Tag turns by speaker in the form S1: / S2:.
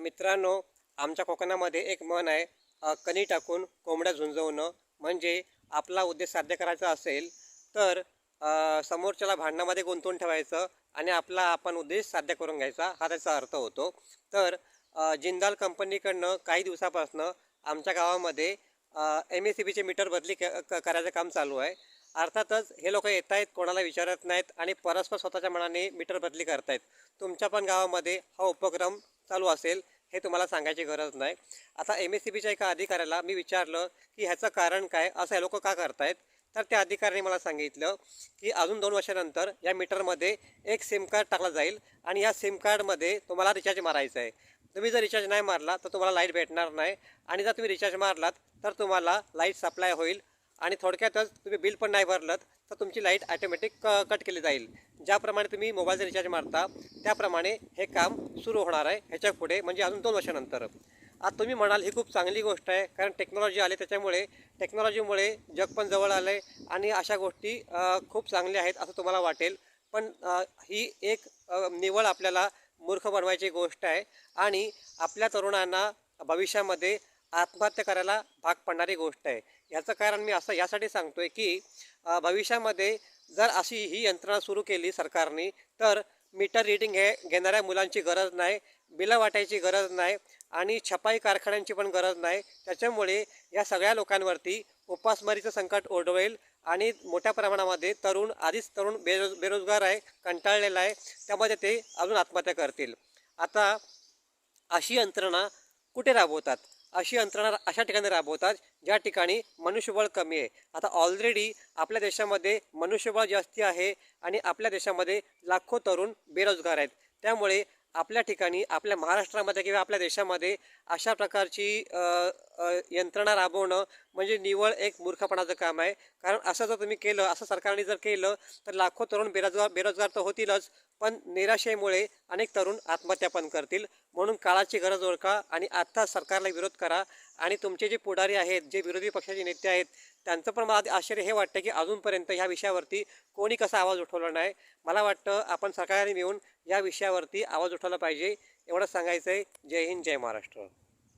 S1: मित्रांनो आमच्या कोकणामध्ये एक मन आहे कणी टाकून कोंबड्या झुंजवणं. म्हणजे आपला उद्देश साध्य करायचा असेल तर समोरच्याला भांडणामध्ये गुंतवून ठेवायचं आणि आपला आपण उद्देश साध्य करून घ्यायचा हा त्याचा अर्थ होतो. तर जिंदाल कंपनीकडनं काही दिवसापासनं आमच्या गावामध्ये एम एस सी बीचे मीटर बदली क क- करायचं काम चालू आहे. अर्थातच हे लोक येत आहेत कोणाला विचारत नाहीत आणि परस्पर स्वतःच्या मनाने मीटर बदली करतायत. तुमच्या पण गावामध्ये हा उपक्रम चालू असेल हे तुम्हाला सांगायची गरज नाही. आता एम एस सी बीच्या एका अधिकाऱ्याला मी विचारलं की ह्याचं कारण काय? असं हे लोक का करतायत? तर त्या अधिकाऱ्याने मला सांगितलं की अजून दोन वर्षानंतर या मीटरमध्ये एक सिम कार्ड टाकला जाईल आणि या सिम कार्डमध्ये तुम्हाला रिचार्ज मारायचं आहे. तुम्ही जर रिचार्ज नाही मारला तर तुम्हाला लाइट भेटणार नाही आणि जर तुम्ही रिचार्ज मारलात तर तुम्हाला लाइट सप्लाय होईल आणि थोडक्यातच तुम्ही बिल पण नाही भरलं तर तुमची लाइट ॲटोमॅटिक क कट केली जाईल. ज्याप्रमाणे तुम्ही मोबाईलचा रिचार्ज मारता त्याप्रमाणे हे काम सुरू होणार आहे ह्याच्या पुढे म्हणजे अजून दोन वर्षानंतर. आता तुम्ही म्हणाल ही खूप चांगली गोष्ट आहे कारण टेक्नॉलॉजी आली त्याच्यामुळे टेक्नॉलॉजीमुळे जग पण जवळ आलं आहे आणि अशा गोष्टी खूप चांगल्या आहेत असं तुम्हाला वाटेल. पण ही एक निवळ आपल्याला मूर्ख बनवायची गोष्ट आहे आणि आपल्या तरुणांना भविष्यामध्ये आत्महत्या करायला भाग पडणारी गोष्ट आहे. याचं कारण मी असं यासाठी सांगतो आहे की भविष्यामध्ये जर अशी ही यंत्रणा सुरू केली सरकारने तर मीटर रिडिंग हे घेणाऱ्या मुलांची गरज नाही बिलं वाटायची गरज नाही आणि छपाई कारखान्यांची पण गरज नाही. त्याच्यामुळे या सगळ्या लोकांवरती उपासमारीचं संकट ओढवेल आणि मोठ्या प्रमाणामध्ये तरुण आधीच तरुण बेरोज बेरोजगार आहे कंटाळलेला आहे त्यामध्ये ते अजून आत्महत्या करतील. आता अशी यंत्रणा कुठे राबवतात? अशी यंत्रणा अशा ठिकाणी राबवतात ज्या ठिकाणी मनुष्यबळ कमी आहे. आता ऑलरेडी आपल्या देशामध्ये मनुष्यबळ जास्ती आहे आणि आपल्या देशामध्ये लाखो तरुण बेरोजगार आहेत. त्यामुळे आपल्या ठिकाणी आपल्या महाराष्ट्रामध्ये किंवा आपल्या देशामध्ये अशा प्रकारची यंत्रणा राबवणं म्हणजे निवळ एक मूर्खपणाचं काम आहे. कारण असं जर तुम्ही केलं असं सरकारने जर केलं तर लाखो तरुण बेरोजगार बेरोजगार तर होतीलच पण निराशेमुळे अनेक तरुण आत्महत्या पण करतील. म्हणून काळाची गरज ओळखा आणि आत्ता सरकारला विरोध करा. आणि तुमचे जे पुढारी आहेत जे विरोधी पक्षाचे नेते आहेत त्यांचं पण मला आश्चर्य हे वाटतं की अजूनपर्यंत ह्या विषयावरती कोणी कसा आवाज उठवला नाही. मला वाटतं आपण सरकारने मिळून या विषयावरती आवाज उठवला पाहिजे. एवढंच सांगायचं आहे जय हिंद जय महाराष्ट्र.